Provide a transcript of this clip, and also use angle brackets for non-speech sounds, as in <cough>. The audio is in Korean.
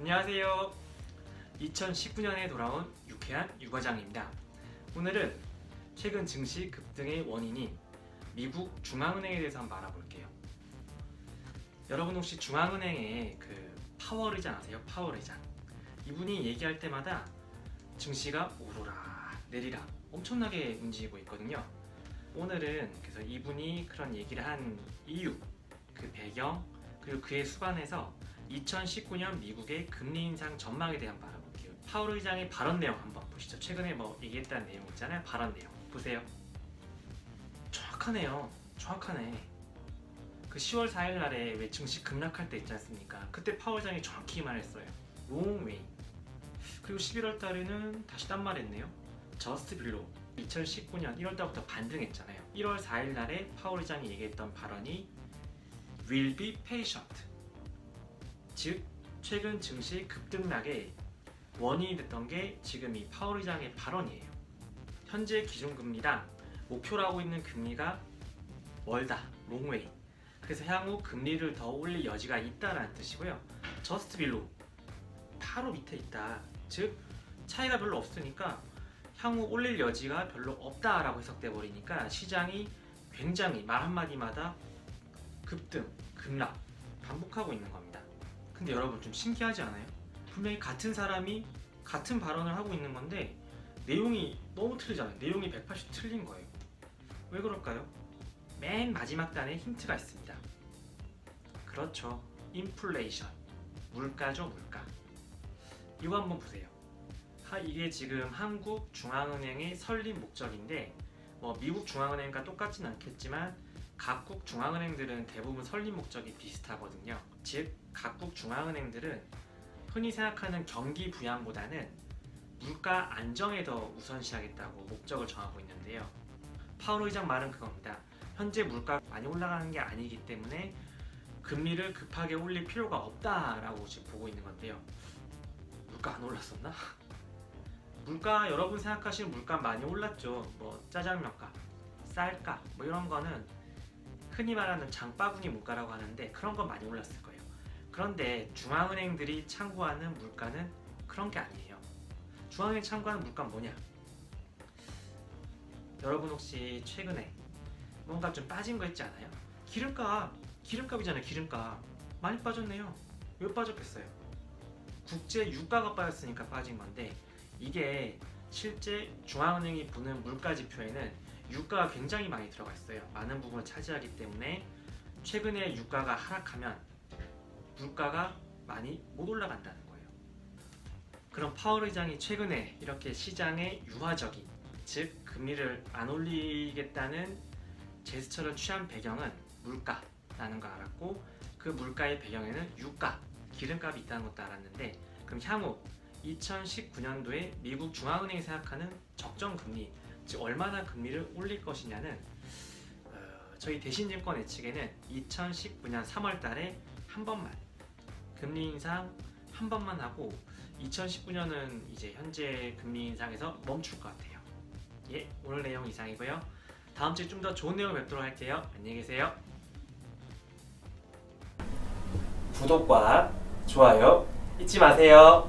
안녕하세요. 2019년에 돌아온 유쾌한 유과장입니다. 오늘은 최근 증시 급등의 원인인 미국 중앙은행에 대해서 한번 알아볼게요. 여러분 혹시 중앙은행의 그 파월의장 아세요? 파월의장. 이분이 얘기할 때마다 증시가 오르라 내리라 엄청나게 움직이고 있거든요. 오늘은 그래서 이분이 그런 얘기를 한 이유, 그 배경, 그리고 그에 수반해서 2019년 미국의 금리 인상 전망에 대한 알아볼게요. 파월 의장의 발언 내용 한번 보시죠. 최근에 뭐 얘기했다는 내용 있잖아요. 발언 내용 보세요. 정확하네요. 정확하네. 그 10월 4일 날에 왜 증시 급락할 때 있지 않습니까? 그때 파월 의장이 정확히 말했어요. 롱웨이. 그리고 11월 달에는 다시 딴 말했네요. 저스트 빌로. 2019년 1월 달부터 반등했잖아요. 1월 4일 날에 파월 의장이 얘기했던 발언이 will be patient. 즉 최근 증시 급등락의 원인이 됐던 게 지금 이 파월 의장의 발언이에요. 현재 기준금리당 목표라고 있는 금리가 멀다, 롱웨이. 그래서 향후 금리를 더 올릴 여지가 있다라는 뜻이고요. 저스트 빌로 바로 밑에 있다. 즉 차이가 별로 없으니까 향후 올릴 여지가 별로 없다라고 해석돼 버리니까 시장이 굉장히 말 한마디마다 급등, 급락 반복하고 있는 겁니다. 근데 여러분 좀 신기하지 않아요? 분명히 같은 사람이 같은 발언을 하고 있는 건데 내용이 너무 틀리잖아요. 내용이 180 틀린 거예요. 왜 그럴까요? 맨 마지막 단에 힌트가 있습니다. 그렇죠. 인플레이션. 물가죠, 물가. 이거 한번 보세요. 하, 이게 지금 한국 중앙은행의 설립 목적인데 뭐 미국 중앙은행과 똑같진 않겠지만 각국 중앙은행들은 대부분 설립 목적이 비슷하거든요. 즉 각국 중앙은행들은 흔히 생각하는 경기 부양보다는 물가 안정에 더 우선시하겠다고 목적을 정하고 있는데요. 파월 의장 말은 그겁니다. 현재 물가 많이 올라가는 게 아니기 때문에 금리를 급하게 올릴 필요가 없다라고 지금 보고 있는 건데요. 물가 안 올랐었나? <laughs> 물가 여러분 생각하시는 물가 많이 올랐죠. 뭐 짜장면값, 쌀값 뭐 이런 거는 흔히 말하는 장바구니 물가라고 하는데 그런 건 많이 올랐을 거예요. 그런데 중앙은행들이 참고하는 물가는 그런 게 아니에요. 중앙은행 참고하는 물가는 뭐냐? 여러분 혹시 최근에 뭔가 좀 빠진 거 있지 않아요? 기름값, 기름값이잖아요. 기름값 많이 빠졌네요. 왜 빠졌겠어요? 국제 유가가 빠졌으니까 빠진 건데 이게 실제 중앙은행이 보는 물가 지표에는 유가가 굉장히 많이 들어가 있어요. 많은 부분을 차지하기 때문에 최근에 유가가 하락하면 물가가 많이 못 올라간다는 거예요. 그럼 파월 의장이 최근에 이렇게 시장에 유화적인 즉 금리를 안 올리겠다는 제스처를 취한 배경은 물가라는 거 알았고 그 물가의 배경에는 유가, 기름값이 있다는 것도 알았는데 그럼 향후 2019년도에 미국 중앙은행이 생각하는 적정 금리 즉 얼마나 금리를 올릴 것이냐는 어, 저희 대신증권 예측에는 2019년 3월 달에 한 번만 금리 인상 한 번만 하고 2019년은 이제 현재 금리 인상에서 멈출 것 같아요. 예, 오늘 내용 이상이고요. 다음 주에 좀 더 좋은 내용 뵙도록 할게요. 안녕히 계세요. 구독과 좋아요 잊지 마세요.